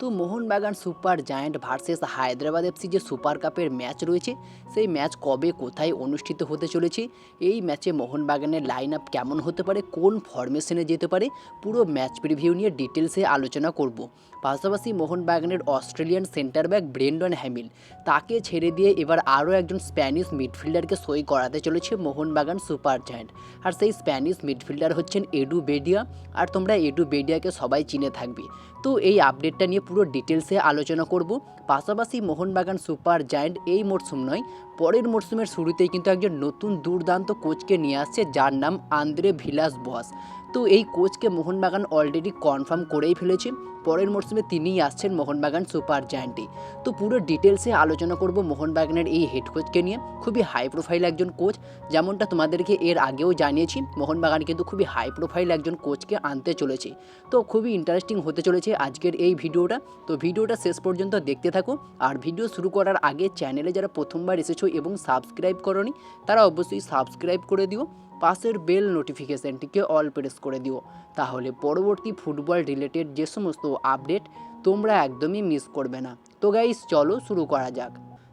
তো Mohun Bagan super giant versus Hyderabad FC যে super কাপের ম্যাচ রয়েছে, সেই ম্যাচ কবে কোথায় অনুষ্ঠিত হতে চলেছে, এই ম্যাচে মোহনবাগানের লাইন আপ কেমন হতে পারে, কোন ফরমেশনে যেতে পারে, পুরো ম্যাচ প্রিভিউ নিয়ে ডিটেলসে আলোচনা করব। পাশাপাশি মোহনবাগানের Australian centre back Brendan Hamill, তাকে ছেড়ে দিয়ে এবার আরও একজন স্প্যানিশ মিডফিল্ডারকে সই করাতে চলেছে মোহনবাগান সুপার জায়ান্ট। আর সেই স্প্যানিশ মিডফিল্ডার হচ্ছেন এডু বেডিয়া, আর তোমরা এডু বেডিয়াকে সবাই চিনে থাকবে। তো এই আপডেটটা নিয়ে পুরো ডিটেলসে আলোচনা করব। পাশাপাশি মোহনবাগান সুপার জায়েন্ট এই মরশুম নয়, পরের মরশুমের শুরুতেই কিন্তু একজন নতুন দুর্দান্ত কোচকে নিয়ে আসছে, যার নাম আন্দ্রে ভিলাস বস তো এই কোচকে মোহনবাগান অলরেডি কনফার্ম করেই ফেলেছে। পরের মরশুমে তিনিই আসছেন মোহনবাগান সুপার জায়ান্টে। তো পুরো ডিটেলসে আলোচনা করব মোহনবাগানের এই হেড কোচকে নিয়ে। খুবই হাই প্রোফাইল একজন কোচ যেমনটা তোমাদেরকে এর আগেও জানিয়েছি, মোহনবাগান কিন্তু খুবই হাই প্রোফাইল একজন কোচকে আনতে চলেছে। তো খুবই ইন্টারেস্টিং হতে চলেছে আজকের এই ভিডিওটা। তো ভিডিওটা শেষ পর্যন্ত দেখতে থাকো। আর ভিডিও শুরু করার আগে চ্যানেলে যারা প্রথমবার এসেছ এবং সাবস্ক্রাইব করনি, তারা অবশ্যই সাবস্ক্রাইব করে দিও। পাশের বেল নোটিফিকেশানটিকে অল প্রেস করে দিও। তাহলে পরবর্তী ফুটবল রিলেটেড যে সমস্ত আপডেট তোমরা একদমই মিস করবে না। তো গাইস চলো শুরু করা যাক।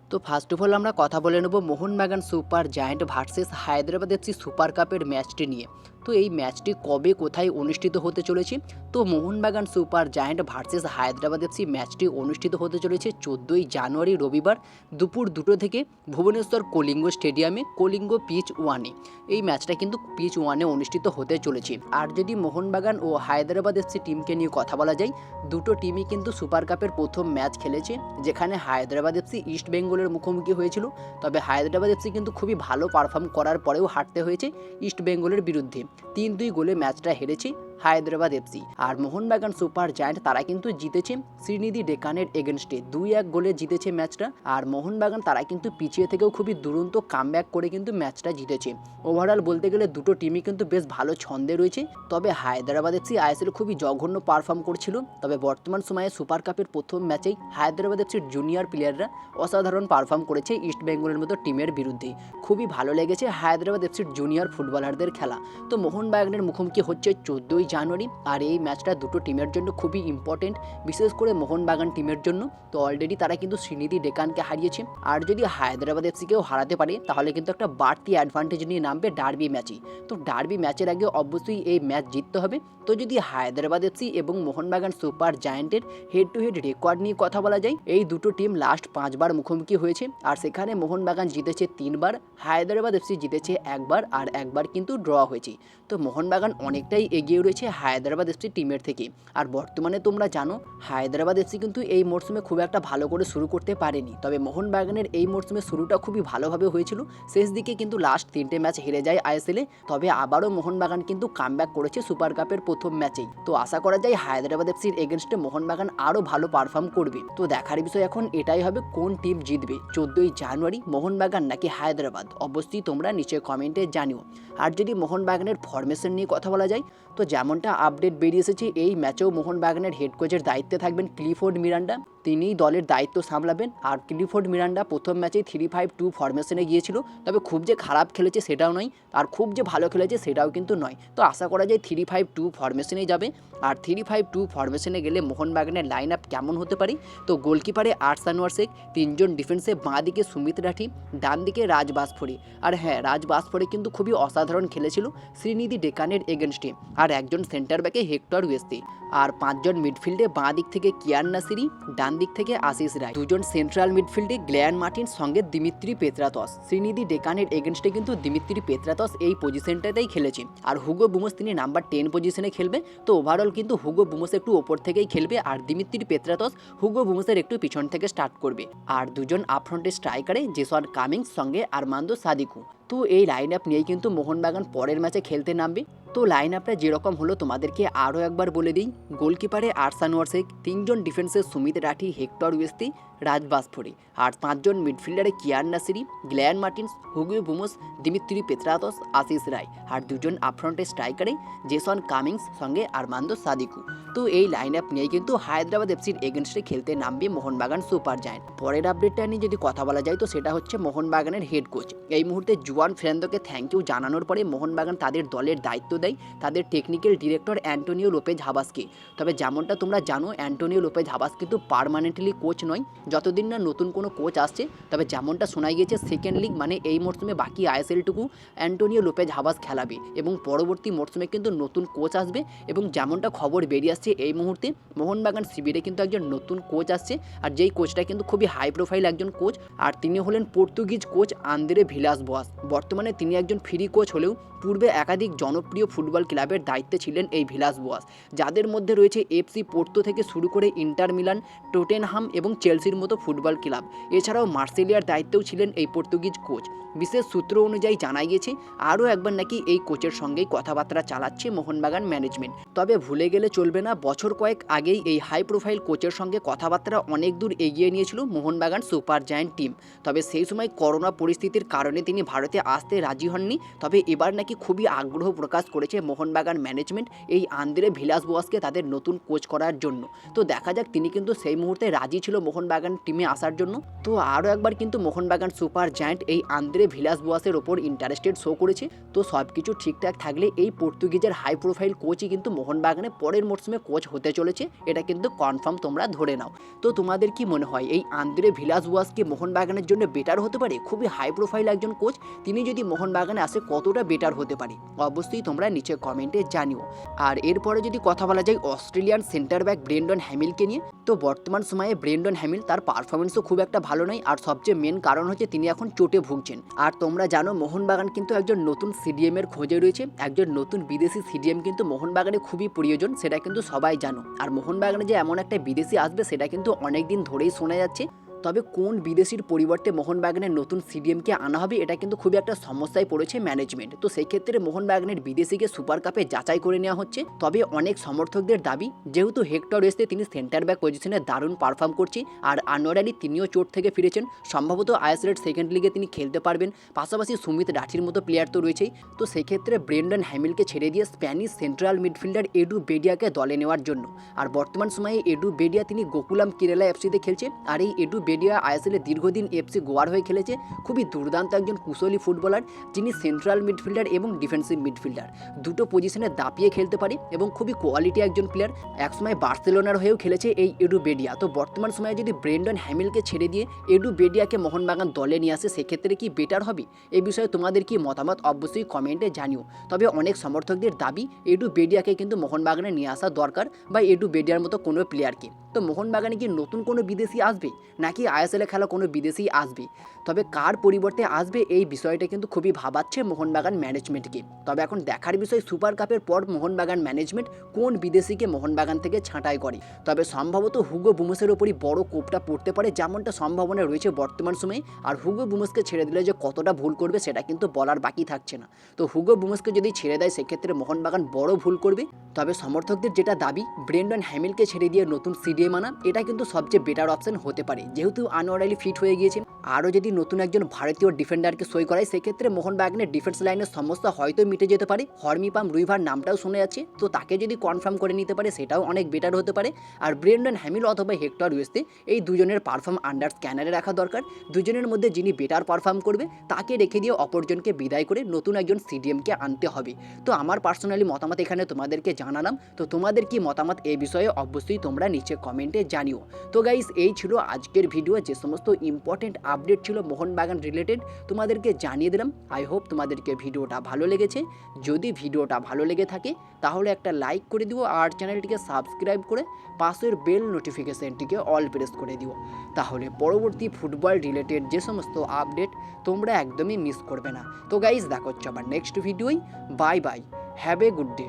তো ফার্স্ট অফ অল আমরা কথা বলে নেব Mohun Bagan super giant versus Hyderabad FC super কাপের ম্যাচটি নিয়ে। তো এই ম্যাচটি কবে কোথায় অনুষ্ঠিত হতে চলেছে? তো Mohun Bagan super giant versus Hyderabad FC ম্যাচটি অনুষ্ঠিত হতে চলেছে চোদ্দোই জানুয়ারি রবিবার দুপুর দুটো থেকে ভুবনেশ্বর কলিঙ্গ স্টেডিয়ামে কলিঙ্গ পিচ ওয়ানে। এই ম্যাচটা কিন্তু পিচ ওয়ানে অনুষ্ঠিত হতে চলেছে। আর যদি মোহনবাগান ও হায়দ্রাবাদ এফসি টিমকে নিয়ে কথা বলা যায়, দুটো টিমই কিন্তু সুপার কাপের প্রথম ম্যাচ খেলেছে, যেখানে হায়দ্রাবাদ এফসি ইস্ট বেঙ্গলের মুখোমুখি হয়েছিল। তবে হায়দ্রাবাদ এফসি কিন্তু খুবই ভালো পারফর্ম করার পরেও হারতে হয়েছে ইস্ট বেঙ্গলের বিরুদ্ধে। তিন দুই গোলে ম্যাচটা হেরেছে। হায়দ্রাবাদ এফসি। আর মোহনবাগান সুপার জায়ান্ট তারা কিন্তু জিতেছে শ্রীনিধি ডেকানের এগেনস্টে। দুই এক গোলে জিতেছে ম্যাচটা। আর মোহনবাগান তারা কিন্তু পিছিয়ে থেকেও খুবই দুরন্ত কামব্যাক করে কিন্তু ম্যাচটা জিতেছে। ওভারঅল বলতে গেলে দুটো টিমই কিন্তু বেশ ভালো ছন্দে রয়েছে। তবে হায়দ্রাবাদ এফসি আইএসএল খুবই জঘন্য পারফর্ম করছিল। তবে বর্তমান সময়ে সুপার কাপের প্রথম ম্যাচেই হায়দ্রাবাদ এফসির জুনিয়র প্লেয়াররা অসাধারণ পারফর্ম করেছে ইস্ট বেঙ্গলের মতো টিমের বিরুদ্ধে। খুবই ভালো লেগেছে হায়দ্রাবাদ এফসির জুনিয়র ফুটবলারদের খেলা। তো মোহনবাগানের মুখোমুখি হচ্ছে চোদ্দোই জানুয়ারি আর এই ম্যাচটা দুটো টিমের জন্য খুবই ইম্পর্টেন্ট বিশেষ করে মোহনবাগান টিমের জন্য। তো অলরেডি তারা কিন্তু শ্রীনিধি ডেকানকে হারিয়েছে। আর যদি হায়দ্রাবাদ এফসিকেও হারাতে পারে, তাহলে কিন্তু একটা বাড়তি অ্যাডভান্টেজ নিয়ে নামবে ডার্বি ম্যাচে তো ডার্বি ম্যাচের আগে অবশ্যই এই ম্যাচ জিততে হবে। তো যদি হায়দ্রাবাদ এফসি এবং মোহনবাগান সুপার জায়ান্টের হেড টু হেড রেকর্ড নিয়ে কথা বলা যায়, এই দুটো টিম লাস্ট পাঁচবার মুখোমুখি হয়েছে। আর সেখানে মোহনবাগান জিতেছে তিনবার, হায়দ্রাবাদ এফসি জিতেছে একবার, আর একবার কিন্তু ড্র হয়েছে। তো মোহনবাগান অনেকটাই এগিয়ে রয়েছে। হায়দ্রাবাদ এফসি টিমের থেকে আর বর্তমানে তোমরা জানো, হায়দ্রাবাদ এফসি কিন্তু এই মরশুমে খুব একটা ভালো করে শুরু করতে পারেনি। তবে মোহনবাগানের এই মরশুমে শুরুটা খুবই ভালোভাবে হয়েছিল। শেষ দিকে কিন্তু লাস্ট তিনটে ম্যাচ হেরে যায় আইএসএলে। তবে আবারও মোহনবাগান কিন্তু কামব্যাক করেছে সুপার কাপের প্রথম ম্যাচেই তো আশা করা যায় হায়দ্রাবাদ এফসির এগেনস্টে মোহনবাগান আরও ভালো পারফর্ম করবে। তো দেখার বিষয় এখন এটাই হবে কোন টিম জিতবে। চোদ্দোই জানুয়ারি মোহনবাগান নাকি হায়দ্রাবাদ? অবশ্যই তোমরা নিচে কমেন্টে জানিও। আর যদি মোহনবাগানের ফরমেশন নিয়ে কথা বলা যায়, তো যেমনটা আপডেট বেরিয়ে এসেছে এই ম্যাচেও মোহনবাগানের হেড কোচের দায়িত্বে থাকবেন ক্লিফোর্ড মিরান্ডা। তিনিই দলের দায়িত্ব সামলাবেন। আর ক্লিফোর্ড মিরান্ডা প্রথম ম্যাচে থ্রি ফাইভ টু ফরমেশনে গিয়েছিল। তবে খুব যে খারাপ খেলেছে সেটাও নয়, আর খুব যে ভালো খেলেছে সেটাও কিন্তু নয়। তো আশা করা যায় থ্রি ফাইভ টু ফরমেশনেই যাবে। আর থ্রি ফাইভ টু ফরমেশনে গেলে মোহনবাগানের লাইন আপ কেমন হতে পারে? তো গোলকিপারে আর্টস আনোয়ার শেখ তিনজন ডিফেন্সে বাঁ দিকে সুমিত রাঠি, ডান দিকে রাজ বাসফড়ি আর হ্যাঁ রাজ বাসফড়ি কিন্তু খুবই অসাধারণ খেলেছিল শ্রীনিধি ডেকানের এগেনস্টে আর একজন সেন্টার ব্যাকে হেক্টর ওয়েস্তি। আর পাঁচজন মিডফিল্ডে বাঁ দিক থেকে কিয়ান নাসিরি, ডান দিক থেকে আশিস রায়। দুজন সেন্ট্রাল মিডফিল্ডে গ্ল্যান মার্টিন সঙ্গে দিমিত্রি পেত্রাতস। শ্রীনিধি ডেকানের এগেনস্টে কিন্তু দিমিত্রি পেত্রাতস এই পজিশনটাতেই খেলেছে আর হুগো বুমোস তিনি নাম্বার টেন পজিশনে খেলবে। তো ওভারঅল কিন্তু হুগো বুমোস একটু ওপর থেকেই খেলবে আর দিমিত্রি পেত্রাতস হুগো বুমোসের একটু পিছন থেকে স্টার্ট করবে। আর দুজন আপফ্রন্টে স্ট্রাইকারে জেসন কামিংস সঙ্গে আরমান্দো সাদিকু। তো এই লাইন আপ নিয়েই কিন্তু মোহনবাগান পরের ম্যাচে খেলতে নামবে। তো লাইন আপটা যেরকম হলো তোমাদেরকে আরও একবার বলে দিই। গোলকিপারে আরসানোয়ার শেখ তিনজন ডিফেন্সে সুমিত রাঠি, হেক্টর ওয়েস্তি, রাজ বাসফোরে। আর পাঁচজন মিডফিল্ডারে Kiyan Nassiri, Glan Martins, Hugo Boumous Dimitri Petratos, Ashish Rai. আর দুজন আপফ্রন্টে স্ট্রাইকারে জেসন কামিংস, সঙ্গে আরমান্দো সাদিকু। তো এই লাইন আপ নিয়ে কিন্তু হায়দ্রাবাদ এফসির এগেনস্টে খেলতে নামবে মোহনবাগান সুপার জায়েন্ট পরের আপডেটটা নিয়ে যদি কথা বলা যায়, তো সেটা হচ্ছে মোহনবাগানের হেড কোচ এই মুহূর্তে জুয়ান ফেরান্দোকে থ্যাংক ইউ জানানোর পরে মোহনবাগান তাদের দলের দায়িত্ব দেয় তাদের টেকনিক্যাল ডিরেক্টর অ্যান্টোনিও লোপেজ হাবাসকে। তবে যেমনটা তোমরা জানো, অ্যান্টোনিও লোপেজ হাবাস কিন্তু পার্মানেন্টলি কোচ নয়। যতদিন না নতুন কোনো কোচ আসছে, তবে যেমনটা শোনা গিয়েছে সেকেন্ড লিগ মানে এই মরশুমে বাকি আইএসএলটুকু অ্যান্টোনিও লোপেজ হাবাস খেলাবে এবং পরবর্তী মরশুমে কিন্তু নতুন কোচ আসবে এবং যেমনটা খবর বেরিয়ে আসছে এই মুহূর্তে, মোহনবাগান শিবিরে কিন্তু একজন নতুন কোচ আসছে আর যেই কোচটা কিন্তু খুবই হাই প্রোফাইল একজন কোচ আর তিনি হলেন Portuguese coach Andre Villas Boas বর্তমানে তিনি একজন ফ্রি কোচ হলেও পূর্বে একাধিক জনপ্রিয় ফুটবল ক্লাবের দায়িত্বে ছিলেন এই ভিলাস বোয়াস। যাদের মধ্যে রয়েছে এফসি, পোর্তো থেকে শুরু করে ইন্টার মিলান, টোটেনহাম এবং চেলসির মতো ফুটবল ক্লাব। এছাড়াও মার্সেলিয়ার দায়িত্বেও ছিলেন এই পর্তুগিজ কোচ। বিশেষ সূত্র অনুযায়ী জানা গিয়েছে, আরও একবার নাকি এই কোচের সঙ্গেই কথাবার্তা চালাচ্ছে মোহনবাগান ম্যানেজমেন্ট। তবে ভুলে গেলে চলবে না, বছর কয়েক আগেই এই হাই প্রোফাইল কোচের সঙ্গে কথাবার্তা অনেক দূর এগিয়ে নিয়েছিল মোহনবাগান সুপার জায়ান্ট টিম। তবে সেই সময় করোনা পরিস্থিতির কারণে তিনি ভারতে আসতে রাজি হননি, তবে এবার নাকি খুবই আগ্রহ প্রকাশ করেছে মোহনবাগান ম্যানেজমেন্ট এই আন্দ্রে ভিলাস বোয়াসকে তাদের নতুন কোচ করার জন্য। তো দেখা যাক তিনি কিন্তু সেই মুহূর্তে রাজি ছিল মোহনবাগান টিমে আসার জন্য। তো আরও একবার কিন্তু মোহনবাগান সুপার জায়ান্ট এই আন্দ্রে ভিলাস বোয়াসের ওপর ইন্টারেস্টেড শো করেছে। তো সব কিছু ঠিকঠাক থাকলে এই পর্তুগিজের হাই প্রোফাইল কোচই কিন্তু মোহনবাগানে পরের মরশুমে কোচ হতে চলেছে। এটা কিন্তু কনফার্ম তোমরা ধরে নাও। তো তোমাদের কি মনে হয়, এই আন্দ্রে ভিলাস বোয়াসকে মোহনবাগানের জন্য বেটার হতে পারে? খুবই হাই প্রোফাইল একজন কোচ তিনি যদি মোহনবাগানে আসে কতটা বেটার হতে পারে? অবশ্যই তোমরা নিচে কমেন্টে জানিও। আর এরপরে যদি কথা বলা যায় অস্ট্রেলিয়ান সেন্টার ব্যাক ব্রেন্ডন হ্যামিলকে নিয়ে, তো বর্তমান সময়ে ব্রেন্ডন হ্যামিল তার পারফরমেন্সও খুব একটা ভালো নয়। আর সবচেয়ে মেন কারণ হচ্ছে তিনি এখন চোটে ভুগছেন। আর তোমরা জানো মোহনবাগান কিন্তু একজন নতুন সিডিএম এর খোঁজে রয়েছে। একজন নতুন বিদেশি সিডিএম কিন্তু মোহনবাগানে খুবই প্রয়োজন, সেটা কিন্তু সবাই জানো। আর মোহনবাগানে যে এমন একটা বিদেশি আসবে, সেটা কিন্তু অনেক দিন ধরেই শোনা যাচ্ছে। তবে কোন বিদেশির পরিবর্তে মোহনবাগানের নতুন সিডিএমকে আনা হবে, এটা কিন্তু খুবই একটা সমস্যায় পড়েছে ম্যানেজমেন্ট তো সেই ক্ষেত্রে মোহনবাগানের বিদেশিকে সুপার কাপে যাচাই করে নেওয়া হচ্ছে। তবে অনেক সমর্থকদের দাবি, যেহেতু হেক্টর এসতে তিনি সেন্টার ব্যাক পজিশনে দারুণ পারফর্ম করছে আর আনোয়ার আলী তিনিও চোট থেকে ফিরেছেন, সম্ভবত আইএসএলের সেকেন্ড লিগে তিনি খেলতে পারবেন। পাশাপাশি সুমিত রাঠির মতো প্লেয়ার তো রয়েছেই। তো সেক্ষেত্রে ব্রেন্ডন হ্যামিলকে ছেড়ে দিয়ে স্প্যানিশ সেন্ট্রাল মিডফিল্ডার এডু বেডিয়াকে দলে নেওয়ার জন্য। আর বর্তমান সময়ে এডু বেডিয়া তিনি গোকুলাম কেরালা এফসিতে খেলছে। আর এই এডু বেডিয়া আইএসএলে দীর্ঘদিন এফসি গোয়ার হয়ে খেলেছে খুবই দুর্দান্ত একজন কুশলী ফুটবলার, যিনি সেন্ট্রাল মিডফিল্ডার এবং ডিফেন্সিভ মিডফিল্ডার দুটো পজিশনে দাপিয়ে খেলতে পারে এবং খুবই কোয়ালিটি একজন প্লেয়ার একসময় বার্সেলোনার হয়েও খেলেছে এই এডু বেডিয়া। তো বর্তমান সময়ে যদি ব্রেন্ডন হ্যামিলকে ছেড়ে দিয়ে এডু বেডিয়াকে মোহনবাগান দলে নিয়ে আসে, সেক্ষেত্রে কি বেটার হবে? এই বিষয়ে তোমাদের কি মতামত? অবশ্যই কমেন্টে জানিও। তবে অনেক সমর্থকদের দাবি, এডু বেডিয়াকে কিন্তু মোহনবাগানে নিয়ে আসা দরকার বা এডু বেডিয়ার মতো কোনো প্লেয়ারকে তো মোহনবাগানে কি নতুন কোনো বিদেশি আসবে? নাকি আইএসএলে খেলা কোনো বিদেশি আসবে? তবে কার পরিবর্তে আসবে এই বিষয়টা কিন্তু খুবই ভাবাচ্ছে মোহনবাগান ম্যানেজমেন্টকে তবে এখন দেখার বিষয় সুপার কাপের পর মোহনবাগান ম্যানেজমেন্ট কোন বিদেশিকে মোহনবাগান থেকে ছাঁটাই করে? তবে সম্ভবত হুগো বুমসের ওপরই বড় কোপটা পড়তে পারে যেমনটা সম্ভাবনা রয়েছে বর্তমান সময়ে। আর হুগো বুমসকে ছেড়ে দিলে যে কতটা ভুল করবে সেটা কিন্তু বলার বাকি থাকছে না। তো হুগো বুমসকে যদি ছেড়ে দেয় সেক্ষেত্রে মোহনবাগান বড় ভুল করবে। তবে সমর্থকদের যেটা দাবি ব্রেন্ডন হ্যামিলকে ছেড়ে দিয়ে নতুন সিডিএম আনা এটা কিন্তু সবচেয়ে বেটার অপশন হতে পারে। যেহেতু আনোয়ার আলী ফিট হয়ে গিয়েছে আরও যদি নতুন একজন ভারতীয় ডিফেন্ডারকে সই করায়, সেক্ষেত্রে মোহন মোহনবাগানের ডিফেন্স লাইনের সমস্যা হয়তো মিটে যেতে পারে। হরমিপাম রুইভার নামটাও শুনে যাচ্ছে, তো তাকে যদি কনফার্ম করে নিতে পারে, সেটাও অনেক বেটার হতে পারে। আর ব্রেন্ডন হ্যামিল অথবা হেক্টর ওয়েস্তে এই দুজনের পারফর্ম আন্ডার স্ক্যানারে রাখা দরকার। দুজনের মধ্যে যিনি বেটার পারফর্ম করবে, তাকে রেখে দিয়ে অপরজনকে বিদায় করে নতুন একজন সিডিএমকে আনতে হবে। তো আমার পার্সোনালি মতামত এখানে তোমাদেরকে জানালাম। তো তোমাদের কি মতামত এই বিষয়ে? অবশ্যই তোমরা নিচে কমেন্টে জানিও। তো গাইস এই ছিল আজকের ভিডিও যে সমস্ত ইম্পর্টেন্ট আপডেট ছিল মোহনবাগান রিলেটেড তোমাদেরকে জানিয়ে দিলাম। আই হোপ তোমাদেরকে ভিডিওটা ভালো লেগেছে। যদি ভিডিওটা ভালো লেগে থাকে, তাহলে একটা লাইক করে দিও আর চ্যানেলটিকে সাবস্ক্রাইব করে পাশের বেল নোটিফিকেশনটিকে অল প্রেস করে দিও। তাহলে পরবর্তী ফুটবল রিলেটেড যে সমস্ত আপডেট তোমরা একদমই মিস করবে না। তো গাইজ দেখো হচ্ছে আবার নেক্সট ভিডিওই bye bye have a good day